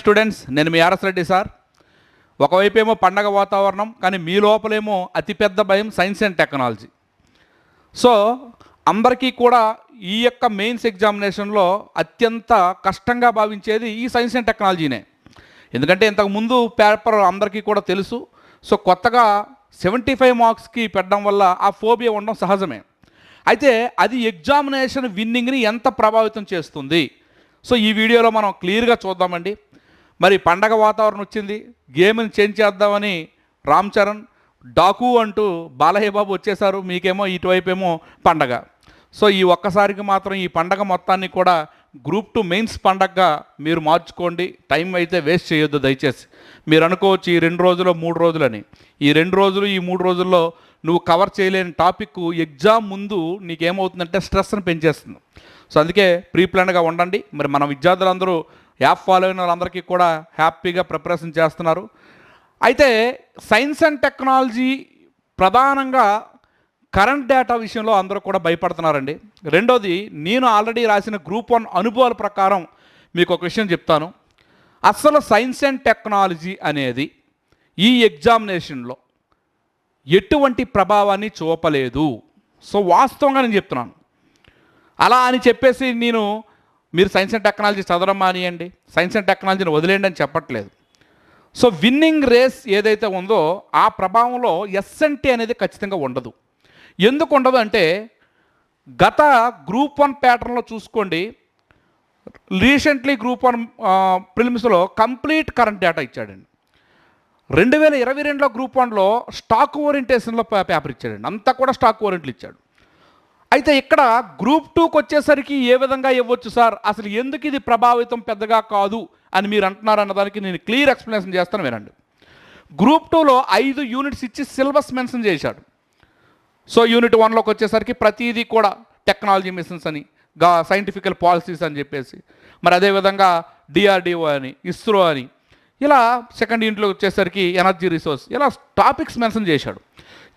Students నేను మీ RS Reddy sir. ఒకవైపు ఏమో పండగ వాతావరణం కానీ మీ లోపలేమో అతిపెద్ద భయం సైన్స్ అండ్ టెక్నాలజీ. సో అందరికీ కూడా ఈ యొక్క మెయిన్స్ ఎగ్జామినేషన్లో అత్యంత కష్టంగా భావించేది ఈ సైన్స్ అండ్ టెక్నాలజీనే. ఎందుకంటే ఇంతకు ముందు పేపర్ అందరికీ కూడా తెలుసు. సో కొత్తగా సెవెంటీ ఫైవ్ మార్క్స్కి పెట్టడం వల్ల ఆ ఫోబియా ఉండడం సహజమే. అయితే అది ఎగ్జామినేషన్ విన్నింగ్ని ఎంత ప్రభావితం చేస్తుంది? సో ఈ వీడియోలో మనం క్లియర్గా చూద్దామండి. మరి పండగ వాతావరణం వచ్చింది. గేమ్ని చేంజ్ చేద్దామని రామ్ చరణ్ డాకు అంటూ బాలయ్య బాబు వచ్చేసారు. మీకేమో ఇటువైపు ఏమో పండగ. సో ఈ ఒక్కసారికి మాత్రం ఈ పండగ మొత్తాన్ని కూడా గ్రూప్ టు మెయిన్స్ పండగగా మీరు మార్చుకోండి. టైం అయితే వేస్ట్ చేయొద్దు దయచేసి. మీరు అనుకోవచ్చు ఈ రెండు రోజులు మూడు రోజులని. ఈ రెండు రోజులు ఈ మూడు రోజుల్లో నువ్వు కవర్ చేయలేని టాపిక్ ఎగ్జామ్ ముందు నీకేమవుతుందంటే స్ట్రెస్ని పెంచేస్తుంది. సో అందుకే ప్రీ ప్లాన్గా ఉండండి. మరి మన విద్యార్థులందరూ యాప్ ఫాలో అయిన వాళ్ళందరికీ కూడా హ్యాపీగా ప్రిపరేషన్ చేస్తున్నారు. అయితే సైన్స్ అండ్ టెక్నాలజీ ప్రధానంగా కరెంట్ డేటా విషయంలో అందరూ కూడా భయపడుతున్నారండి. రెండోది నేను ఆల్రెడీ రాసిన గ్రూప్ వన్ అనుభవాల ప్రకారం మీకు ఒక విషయం చెప్తాను. అసలు సైన్స్ అండ్ టెక్నాలజీ అనేది ఈ ఎగ్జామినేషన్లో ఎటువంటి ప్రభావాన్ని చూపలేదు. సో వాస్తవంగా నేను చెప్తున్నాను. అలా అని చెప్పేసి నేను మీరు సైన్స్ అండ్ టెక్నాలజీ చదవడం మానేయండి. సైన్స్ అండ్ టెక్నాలజీని వదిలేయండి అని చెప్పట్లేదు. సో విన్నింగ్ రేస్ ఏదైతే ఉందో ఆ ప్రభావంలో ఎస్ఎన్టీ అనేది ఖచ్చితంగా ఉండదు. ఎందుకు ఉండదు అంటే గత గ్రూప్ వన్ ప్యాటర్న్లో చూసుకోండి. రీసెంట్లీ గ్రూప్ వన్ ప్రిలిమ్స్లో కంప్లీట్ కరెంట్ డేటా ఇచ్చాడండి. రెండు వేల ఇరవై రెండులో గ్రూప్ వన్లో స్టాక్ ఓరియంటేషన్లో పేపర్ ఇచ్చాడండి. అంతా కూడా స్టాక్ ఓరియంట్లు ఇచ్చాడు. అయితే ఇక్కడ గ్రూప్ టూకి వచ్చేసరికి ఏ విధంగా ఇవ్వచ్చు సార్? అసలు ఎందుకు ఇది ప్రభావితం పెద్దగా కాదు అని మీరు అంటున్నారు అన్నదానికి నేను క్లియర్ ఎక్స్ప్లెనేషన్ చేస్తాను వినండి. గ్రూప్ టూలో ఐదు యూనిట్స్ ఇచ్చి సిలబస్ మెన్షన్ చేశాడు. సో యూనిట్ వన్లోకి వచ్చేసరికి ప్రతిదీ కూడా టెక్నాలజీ మిషన్స్ అని గా సైంటిఫికల్ పాలసీస్ అని చెప్పేసి. మరి అదేవిధంగా డిఆర్డిఓ అని ఇస్రో అని ఇలా సెకండ్ యూనిట్లో వచ్చేసరికి ఎనర్జీ రిసోర్స్ ఇలా టాపిక్స్ మెన్షన్ చేశాడు.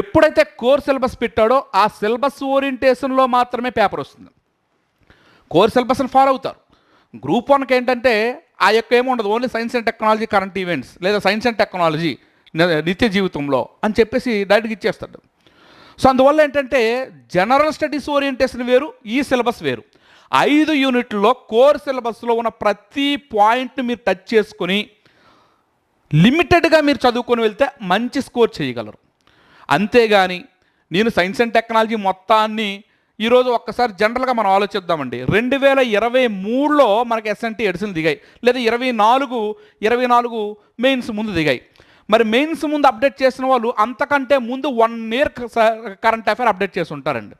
ఎప్పుడైతే కోర్ సిలబస్ పెట్టాడో ఆ సిలబస్ ఓరియంటేషన్లో మాత్రమే పేపర్ వస్తుంది. కోర్ సిలబస్ని ఫాలో అవుతారు. గ్రూప్ వన్కి ఏంటంటే ఆ యొక్క ఏమి ఉండదు. Only science and technology current events లేదా సైన్స్ అండ్ టెక్నాలజీ నిత్య జీవితంలో అని చెప్పేసి డైరెక్ట్గా ఇచ్చేస్తాడు. సో అందువల్ల ఏంటంటే జనరల్ స్టడీస్ ఓరియంటేషన్ వేరు ఈ సిలబస్ వేరు. ఐదు యూనిట్లో కోర్ సిలబస్లో ఉన్న ప్రతి పాయింట్ని మీరు టచ్ చేసుకొని లిమిటెడ్గా మీరు చదువుకొని వెళ్తే మంచి స్కోర్ చేయగలరు. అంతేగాని నేను సైన్స్ అండ్ టెక్నాలజీ మొత్తాన్ని ఈరోజు ఒక్కసారి జనరల్గా మనం ఆలోచిద్దామండి. రెండు వేల ఇరవై మూడులో మనకి ఎస్ఎన్టీ ఎడిషన్ దిగాయి. లేదా ఇరవై నాలుగు ఇరవై నాలుగు మెయిన్స్ ముందు దిగాయి. మరి మెయిన్స్ ముందు అప్డేట్ చేసిన వాళ్ళు అంతకంటే ముందు one year current affair update చేసి ఉంటారండి.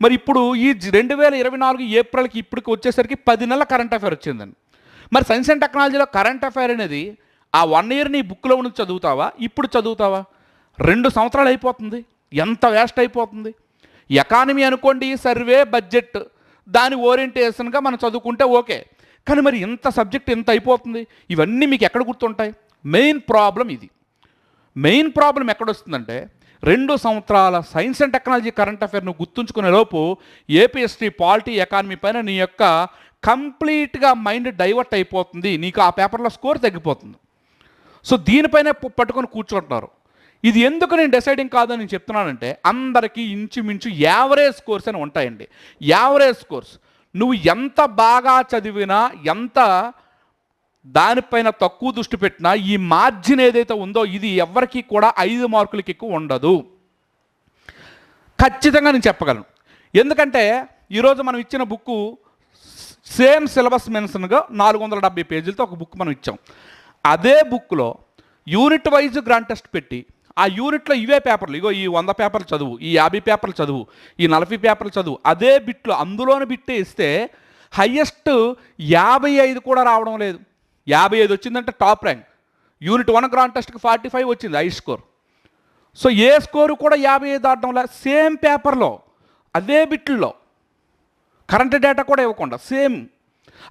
మరి ఇప్పుడు ఈ రెండు వేల ఇరవై నాలుగు ఏప్రిల్కి ఇప్పటికి వచ్చేసరికి పది నెలల కరెంట్ అఫైర్ వచ్చిందండి. మరి సైన్స్ అండ్ టెక్నాలజీలో కరెంట్ అఫైర్ అనేది ఆ వన్ ఇయర్ నీ బుక్లో నుంచి చదువుతావా? ఇప్పుడు చదువుతావా? రెండు సంవత్సరాలు అయిపోతుంది. ఎంత వేస్ట్ అయిపోతుంది? ఎకానమీ అనుకోండి సర్వే బడ్జెట్ దాని ఓరియంటేషన్గా మనం చదువుకుంటే ఓకే. కానీ మరి ఇంత సబ్జెక్ట్ ఎంత అయిపోతుంది? ఇవన్నీ మీకు ఎక్కడ గుర్తుంటాయి? మెయిన్ ప్రాబ్లం ఇది. మెయిన్ ప్రాబ్లం ఎక్కడొస్తుందంటే రెండు సంవత్సరాల science and technology current affair నువ్వు గుర్తుంచుకునే లోపు ఏపీఎస్టీ పాలిటీ ఎకానమీ పైన నీ యొక్క కంప్లీట్గా మైండ్ డైవర్ట్ అయిపోతుంది. నీకు ఆ పేపర్లో స్కోర్ తగ్గిపోతుంది. సో దీనిపైన పట్టుకొని కూర్చుంటున్నారు. ఇది ఎందుకు నేను డిసైడింగ్ కాదని నేను చెప్తున్నానంటే అందరికీ ఇంచుమించు యావరేజ్ స్కోర్స్ అని ఉంటాయండి. Average scores. నువ్వు ఎంత బాగా చదివినా ఎంత దానిపైన తక్కువ దృష్టి పెట్టినా ఈ మార్జిన్ ఏదైతే ఉందో ఇది ఎవరికి కూడా ఐదు మార్కులకి ఎక్కువ ఉండదు. ఖచ్చితంగా నేను చెప్పగలను. ఎందుకంటే ఈరోజు మనం ఇచ్చిన బుక్ సేమ్ సిలబస్ మెన్షన్గా నాలుగు వందల డెబ్బై పేజీలతో ఒక బుక్ మనం ఇచ్చాం. అదే బుక్లో యూనిట్ వైజ్ గ్రాండ్ టెస్ట్ పెట్టి ఆ యూనిట్లో ఇవే పేపర్లు. ఇగో ఈ వంద పేపర్లు చదువు ఈ యాభై పేపర్లు చదువు ఈ నలభై పేపర్లు చదువు అదే బిట్లో అందులోని బిట్టే ఇస్తే హయ్యెస్ట్ యాభై ఐదు కూడా రావడం లేదు. యాభై ఐదు వచ్చిందంటే top rank. Unit one grand టెస్ట్కి ఫార్టీ ఫైవ్ వచ్చింది హై స్కోర్. సో ఏ స్కోరు కూడా యాభై ఐదు ఆడడం లేదు సేమ్ పేపర్లో అదే బిట్లో కరెంట్ డేటా కూడా ఇవ్వకుండా సేమ్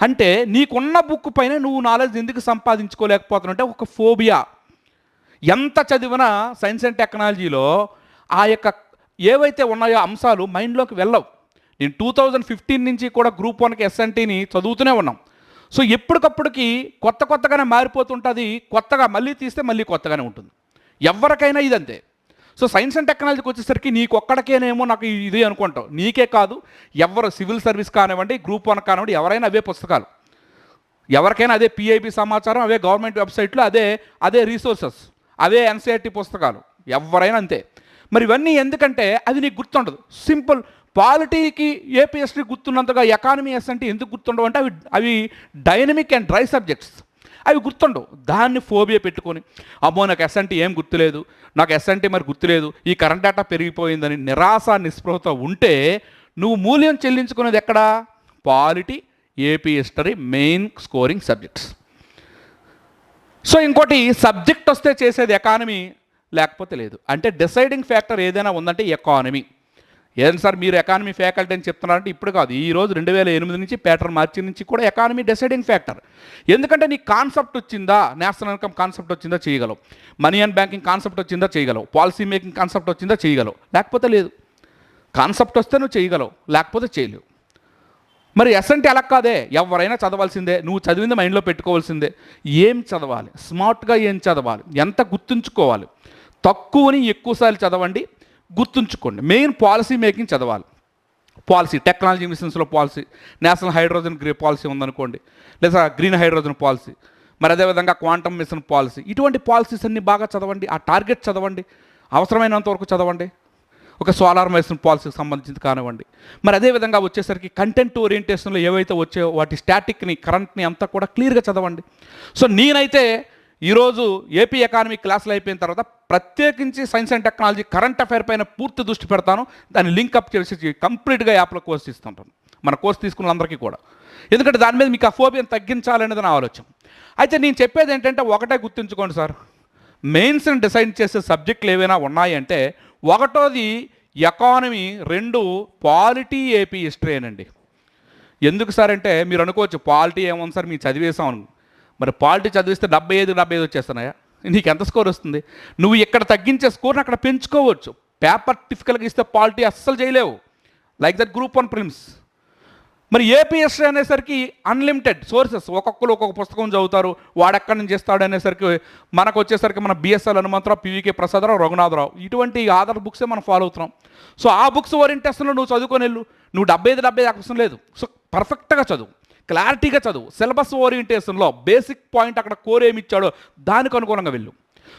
అంటే నీకున్న బుక్ పైన నువ్వు నాలెడ్జ్ ఎందుకు సంపాదించుకోలేకపోతున్నావు అంటే ఒక ఫోబియా ఎంత చదివినా సైన్స్ అండ్ టెక్నాలజీలో ఆ యొక్క ఏవైతే ఉన్నాయో అంశాలు మైండ్లోకి వెళ్ళవు. నేను టూ థౌజండ్ ఫిఫ్టీన్ నుంచి కూడా గ్రూప్ వన్కి ఎస్ఎన్టీని చదువుతూనే ఉన్నాం. సో ఎప్పటికప్పటికి కొత్త కొత్తగానే మారిపోతుంటుంది కొత్తగా మళ్ళీ తీస్తే మళ్ళీ కొత్తగానే ఉంటుంది. ఎవరికైనా ఇదంతే. సో సైన్స్ అండ్ టెక్నాలజీకి వచ్చేసరికి నీకు ఒక్కడికేనేమో నాకు ఇది అనుకుంటావు. నీకే కాదు ఎవరు సివిల్ సర్వీస్ కానివ్వండి గ్రూప్ వన్ కానివ్వండి ఎవరైనా అవే పుస్తకాలు. ఎవరికైనా అదే పిఐబి సమాచారం అవే గవర్నమెంట్ వెబ్సైట్లో అదే అదే రీసోర్సెస్ అవే ఎన్సీఆర్టీ పుస్తకాలు. ఎవరైనా అంతే. మరి ఇవన్నీ ఎందుకంటే అది నీకు గుర్తుండదు. సింపుల్ పాలిటీకి ఏపీఎస్టీ గుర్తున్నంతగా ఎకానమీ ఎస్ అంటే ఎందుకు గుర్తుండవు అంటే అవి అవి డైనమిక్ అండ్ డ్రై సబ్జెక్ట్స్. అవి గుర్తుండవు. దాన్ని ఫోబియా పెట్టుకొని అమ్మో నాకు ఎస్ అంటే ఏం గుర్తులేదు. నాకు ఎస్ అంటే మరి గుర్తులేదు. ఈ కరెంట్ డేటా పెరిగిపోయిందని నిరాశ నిస్పృహత ఉంటే నువ్వు మూల్యం చెల్లించుకునేది ఎక్కడ? Polity AP history main scoring subjects. So ఇంకోటి సబ్జెక్ట్ వస్తే చేసేది ఎకానమీ లేకపోతే లేదు. అంటే డిసైడింగ్ ఫ్యాక్టర్ ఏదైనా ఉందంటే ఎకానమీ. ఏం సార్ మీరు ఎకానమీ ఫ్యాకల్టీ అని చెప్తున్నారంటే ఇప్పుడు కాదు. ఈ రోజు రెండు వేల ఎనిమిది నుంచి ప్యాటర్న్ మార్చి నుంచి కూడా ఎకానమీ డిసైడింగ్ ఫ్యాక్టర్ ఎందుకంటే నీకు కాన్సెప్ట్ వచ్చిందా? నేషనల్ ఇన్కమ్ కాన్సెప్ట్ వచ్చిందా? చేయగలవు. మనీ అండ్ బ్యాంకింగ్ కాన్సెప్ట్ వచ్చిందా? చేయగలవు. పాలసీ మేకింగ్ కాన్సెప్ట్ వచ్చిందా? చేయగలవు. లేకపోతే లేదు. కాన్సెప్ట్ వస్తే నువ్వు చేయగలవు. లేకపోతే చేయలేవు. మరి ఎస్ఎంటి అలా కాదే. ఎవరైనా చదవాల్సిందే. నువ్వు చదివింది మైండ్లో పెట్టుకోవాల్సిందే. ఏం చదవాలి? స్మార్ట్గా ఏం చదవాలి? ఎంత గుర్తుంచుకోవాలి? తక్కువని ఎక్కువసార్లు చదవండి. గుర్తుంచుకోండి. మెయిన్ పాలసీ మేకింగ్ చదవాలి. Policy technology మిషన్స్లో policy national hydrogen green policy ఉందనుకోండి. లేదా గ్రీన్ హైడ్రోజన్ పాలసీ. మరి అదేవిధంగా క్వాంటమ్ మిషన్ పాలసీ. ఇటువంటి పాలసీస్ అన్ని బాగా చదవండి. ఆ టార్గెట్ చదవండి. అవసరమైనంత వరకు చదవండి. ఒక సోలార్ మెడిసిన్ పాలసీకి సంబంధించింది కానివ్వండి. మరి అదేవిధంగా వచ్చేసరికి కంటెంట్ ఓరియంటేషన్లో ఏవైతే వచ్చాయో వాటి స్టాటిక్ని కరెంట్ని అంతా కూడా క్లియర్గా చదవండి. సో నేనైతే ఈరోజు ఏపీ ఎకానమీ క్లాసులు అయిపోయిన తర్వాత ప్రత్యేకించి science and technology current affair పైన పూర్తి దృష్టి పెడతాను. దాన్ని లింక్ అప్ చేసి కంప్లీట్గా యాప్లో కోర్స్ తీసుకుంటాను. మన కోర్స్ తీసుకున్న అందరికీ కూడా. ఎందుకంటే దాని మీద మీకు ఆ ఫోబియం తగ్గించాలనేది నా ఆలోచన. అయితే నేను చెప్పేది ఏంటంటే ఒకటే గుర్తుంచుకోండి సార్. మెయిన్స్ని డిసైడ్ చేసే సబ్జెక్టులు ఏవైనా ఉన్నాయంటే ఒకటోది ఎకానమీ రెండు పాలిటీ ఏపీ హిస్టరీ అనండి. ఎందుకు సార్ అంటే మీరు అనుకోవచ్చు పాలిటీ ఏముంది సార్ మీరు చదివేసాం అను మరి పాలిటీ చదివిస్తే డెబ్బై ఐదు డెబ్బై ఐదు వచ్చేస్తున్నాయా? నీకు ఎంత స్కోర్ వస్తుంది? నువ్వు ఇక్కడ తగ్గించే స్కోర్ని అక్కడ పెంచుకోవచ్చు. పేపర్ టిఫికల్గా ఇస్తే పాలిటీ అస్సలు చేయలేవు. Like that group one prelims మరి ఏపీఎస్సీ అనేసరికి అన్లిమిటెడ్ సోర్సెస్. ఒక్కొక్కరు ఒక్కొక్క పుస్తకం చదువుతారు. వాడెక్కడి నుంచి చేస్తాడు అనేసరికి మనకు వచ్చేసరికి మన బిఎస్ఎల్ హనుమంతరావు పివికే ప్రసాదరావు రఘునాథరావు. ఇటువంటి ఆధార్ బుక్సే మనం ఫాలో అవుతున్నాం. సో ఆ బుక్స్ ఓరియంటేషన్లో నువ్వు చదువుకొని వెళ్ళు. నువ్వు డెబ్బై ఐదు డెబ్బై ఐదు అవసరం లేదు. సో పర్ఫెక్ట్గా చదువు. క్లారిటీగా చదువు. సిలబస్ ఓరియంటేషన్లో బేసిక్ పాయింట్ అక్కడ కోర్ ఏమి ఇచ్చాడో దానికి అనుగుణంగా వెళ్ళు.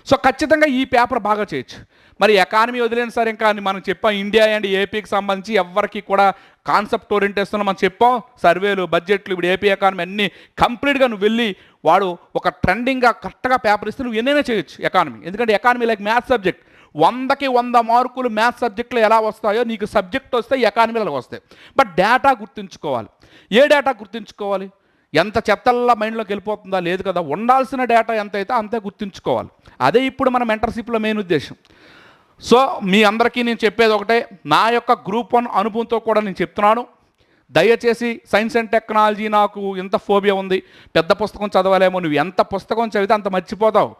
సో ఖచ్చితంగా ఈ పేపర్ బాగా చేయొచ్చు. మరి ఎకానమీ వదిలేను సార్ ఇంకా అని మనం చెప్పాం ఇండియా అండ్ ఏపీకి సంబంధించి ఎవరికి కూడా కాన్సెప్ట్ ఓరియంటేషన్లో మనం చెప్పాం. సర్వేలు బడ్జెట్లు ఇప్పుడు ఏపీ ఎకానమీ అన్నీ కంప్లీట్గా నువ్వు వెళ్ళి వాడు ఒక ట్రెండింగ్గా కరెక్ట్గా పేపర్ ఇస్తే నువ్వు ఎన్నైనా చేయొచ్చు ఎకానమీ. ఎందుకంటే ఎకానమీ లైక్ మ్యాథ్స్ సబ్జెక్ట్. వందకి వంద మార్కులు మ్యాథ్స్ సబ్జెక్టులో ఎలా వస్తాయో నీకు సబ్జెక్ట్ వస్తే ఎకానమీలో వస్తాయి. బట్ డేటా గుర్తుంచుకోవాలి. ఏ డేటా గుర్తుంచుకోవాలి? ఎంత చెత్తల్లా మైండ్లోకి వెళ్ళిపోతుందా? లేదు కదా. ఉండాల్సిన డేటా ఎంత అయితే అంతే గుర్తుంచుకోవాలి. అదే ఇప్పుడు మన మెంటర్షిప్లో మెయిన్ ఉద్దేశం. సో మీ అందరికీ నేను చెప్పేది ఒకటే. నా యొక్క గ్రూప్ వన్ అనుభవంతో కూడా నేను చెప్తున్నాను. దయచేసి సైన్స్ అండ్ టెక్నాలజీ నాకు ఎంత ఫోబియా ఉంది. పెద్ద పుస్తకం చదవలేమో. నువ్వు ఎంత పుస్తకం చదివితే అంత మర్చిపోతావు.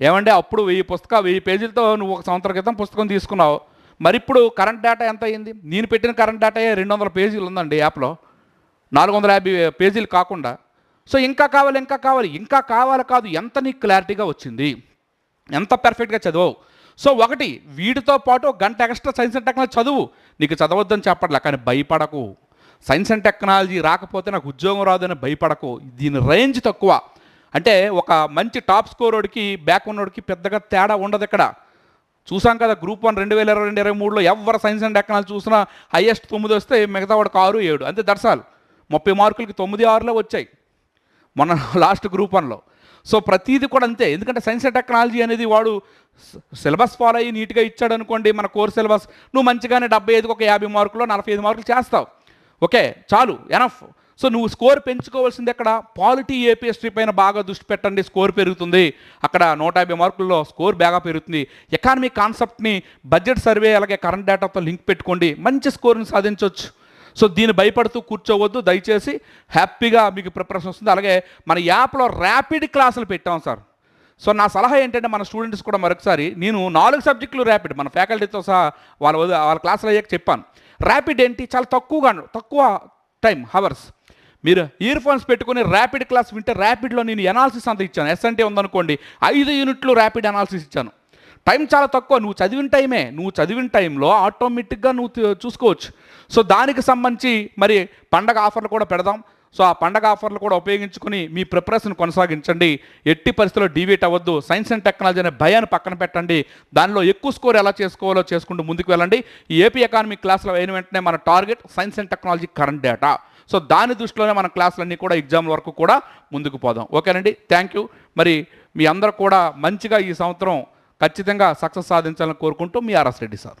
ఏమంటే అప్పుడు వెయ్యి పుస్తక వెయ్యి పేజీలతో నువ్వు ఒక సంవత్సరం క్రితం పుస్తకం తీసుకున్నావు. మరి ఇప్పుడు కరెంట్ డేటా ఎంత అయింది నేను పెట్టిన కరెంట్ డేటా రెండు వందల పేజీలు ఉందండి యాప్లో నాలుగు వందల యాభై పేజీలు కాకుండా. సో ఇంకా కావాలి ఇంకా కావాలి ఇంకా కావాలి కాదు ఎంత నీకు క్లారిటీగా వచ్చింది? ఎంత పర్ఫెక్ట్గా చదవవు? సో ఒకటి వీటితో పాటు గంట ఎక్స్ట్రా సైన్స్ అండ్ టెక్నాలజీ చదువు. నీకు చదవద్దని చెప్పట్లే కానీ భయపడకు. సైన్స్ అండ్ టెక్నాలజీ రాకపోతే నాకు ఉద్యోగం రాదని భయపడకు. దీని రేంజ్ తక్కువ. అంటే ఒక మంచి టాప్ స్కోరోడికి బ్యాక్ ఉన్నోడికి పెద్దగా తేడా ఉండదు ఇక్కడ. చూసాం కదా గ్రూప్ వన్ రెండు వేల ఇరవై రెండు ఇరవై మూడులో ఎవరు సైన్స్ అండ్ టెక్నాలజీ చూసినా హైయెస్ట్ తొమ్మిది వస్తే మిగతా వాడికి ఆరు ఏడు. అంతే దర్శాలు ముప్పై మార్కులకి తొమ్మిది ఆరులో వచ్చాయి. మన లాస్ట్ గ్రూప్ వన్లో. సో ప్రతీది కూడా అంతే. ఎందుకంటే సైన్స్ అండ్ టెక్నాలజీ అనేది వాడు సిలబస్ ఫాలో అయ్యి నీట్గా ఇచ్చాడు అనుకోండి మన కోర్ సిలబస్ నువ్వు మంచిగానే డెబ్బై ఐదుకి ఒక యాభై మార్కులు నలభై ఐదు మార్కులు చేస్తావు. ఓకే చాలు ఎనఫ్ సో నువ్వు స్కోర్ పెంచుకోవాల్సింది ఎక్కడ? పాలిటీ ఏపీఎస్టీ పైన బాగా దృష్టి పెట్టండి స్కోర్ పెరుగుతుంది. అక్కడ నూట యాభై మార్కుల్లో స్కోర్ బాగా పెరుగుతుంది. ఎకానమీ కాన్సెప్ట్ని బడ్జెట్ సర్వే అలాగే కరెంట్ డేటాతో లింక్ పెట్టుకోండి. మంచి స్కోర్ని సాధించవచ్చు సో దీన్ని భయపడుతూ కూర్చోవద్దు. దయచేసి హ్యాపీగా మీకు ప్రిపరేషన్ వస్తుంది. అలాగే మన యాప్లో ర్యాపిడ్ క్లాసులు పెట్టాం సార్. సో నా సలహా ఏంటంటే మన స్టూడెంట్స్ కూడా మరొకసారి నేను నాలుగు సబ్జెక్టులు ర్యాపిడ్ మన ఫ్యాకల్టీతో సహా వాళ్ళ వాళ్ళ క్లాసులు అయ్యాక చెప్పాను. ర్యాపిడ్ ఏంటి? చాలా తక్కువగా తక్కువ టైం హవర్స్. మీరు ఇయర్ ఫోన్స్ పెట్టుకుని ర్యాపిడ్ క్లాస్ వింటే ర్యాపిడ్లో నేను ఎనాలిసిస్ అంత ఇచ్చాను. ఎస్ఎన్టీ ఉందనుకోండి ఐదు యూనిట్లు ర్యాపిడ్ అనాలిసిస్ ఇచ్చాను. టైం చాలా తక్కువ. నువ్వు చదివిన టైమే నువ్వు చదివిన టైంలో ఆటోమేటిక్గా నువ్వు చూసుకోవచ్చు. సో దానికి సంబంధించి మరి పండగ ఆఫర్లు కూడా పెడదాం. సో ఆ పండగ ఆఫర్లు కూడా ఉపయోగించుకుని మీ ప్రిపరేషన్ కొనసాగించండి. ఎట్టి పరిస్థితుల్లో డివేట్ అవ్వద్దు. సైన్స్ అండ్ టెక్నాలజీ అనే భయాన్ని పక్కన పెట్టండి. దానిలో ఎక్కువ స్కోర్ ఎలా చేసుకోవాలో చేసుకుంటూ ముందుకు వెళ్ళండి. ఈ ఏపీ ఎకానమీ క్లాస్లో అయిన వెంటనే మన target science and technology current data so దాని దృష్టిలోనే మన క్లాసులన్నీ కూడా ఎగ్జామ్ వరకు కూడా ముందుకు పోదాం. ఓకేనండి? Thank you. మరి మీ అందరూ కూడా మంచిగా ఈ సంవత్సరం ఖచ్చితంగా సక్సెస్ సాధించాలని కోరుకుంటూ మీ ఆర్ఎస్ రెడ్డి సార్.